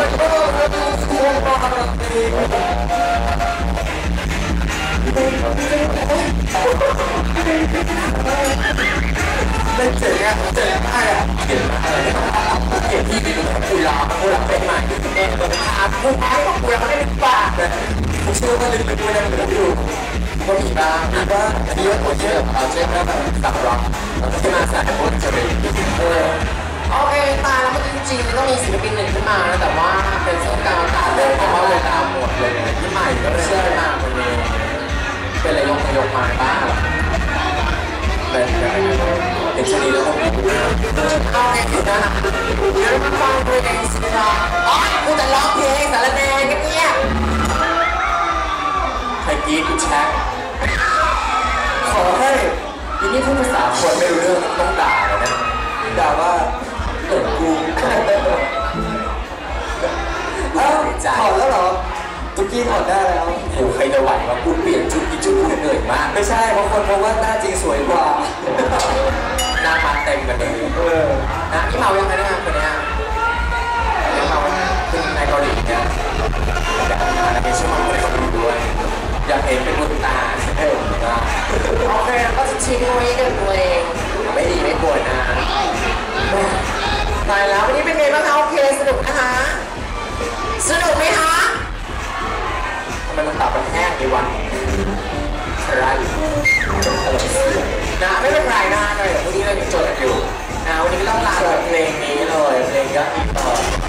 เล่นเจ๋งอะเจ๋งมากอะเก่งมากเลยเก่งที่เป็นกุหลาบกุหลาบเป็นใหม่เอออาพูดแพ้ของกุหลาบไม่ได้ปากเลยผมเชื่อว่าลึกๆมันยังเหลืออยู่ก็มีบ้างมีบ้างอันนี้ว่าตัวเยอะเอาเช่นว่าแบบสับร็อกที่มาสายบนจะเป็นเออ โอเคตายแล้วเมื่อกี้จริงๆต้องมีศิลปินหนึ่งขึ้นมานะแต่ว่าเป็นช่วงกลางอากาศเลยเพราะว่าเวลาหมดเลยที่ใหม่ก็เลยเชื่อมาคนนี้เป็นอะไรยกมายกมาบ้างเป็นยังไงเห็นชนีแล้วก็มีเอาไงถึงนะเดี๋ยวมาฟังเพลงสิคะอ๋อกูจะร้องเพลงสารแนงกันเนี่ยใครกี้กูแช็คขอให้ทีนี้พูดภาษาคนไม่รู้เรื่องต้องด่าเลยนะด่าว่า เออกูเอ้าถอดแล้วเหรอตุ๊กกี้ถอดได้แล้วโอ้ใครจะไหววะกูเปลี่ยนชุดอีกชุดกูเหนื่อยมาก ไม่ใช่เพราะคนเพราะว่าหน้าจริงสวยกว่า หน้ามาเต็มกันเลยเออนะนี่เมายังไงเนี่ยคนเนี้ยยังเราขึ้นในเกาหลีเนี่ยอยากมาในช่วงของเกาหลีด้วย อยากเห็นเป็นบุญตาเออนะโอเคแล้วก็จะทิ้งไว้กับตัวเองไม่ดีไม่ควรนะ เตายแล้ววันนี้เป็นไงบ้างคะโอเคสนุกนะคะสนุกไหมคะทำไมมันตับมันแห้งดีวะอะไรนะไม่เป็นไรนะเดี๋ยวพรุ่งนี้เรายังเจอกันอยู่นะวันนี้ก็ต้องลากับเพลงนี้เลยเพลงก็อินเตอร์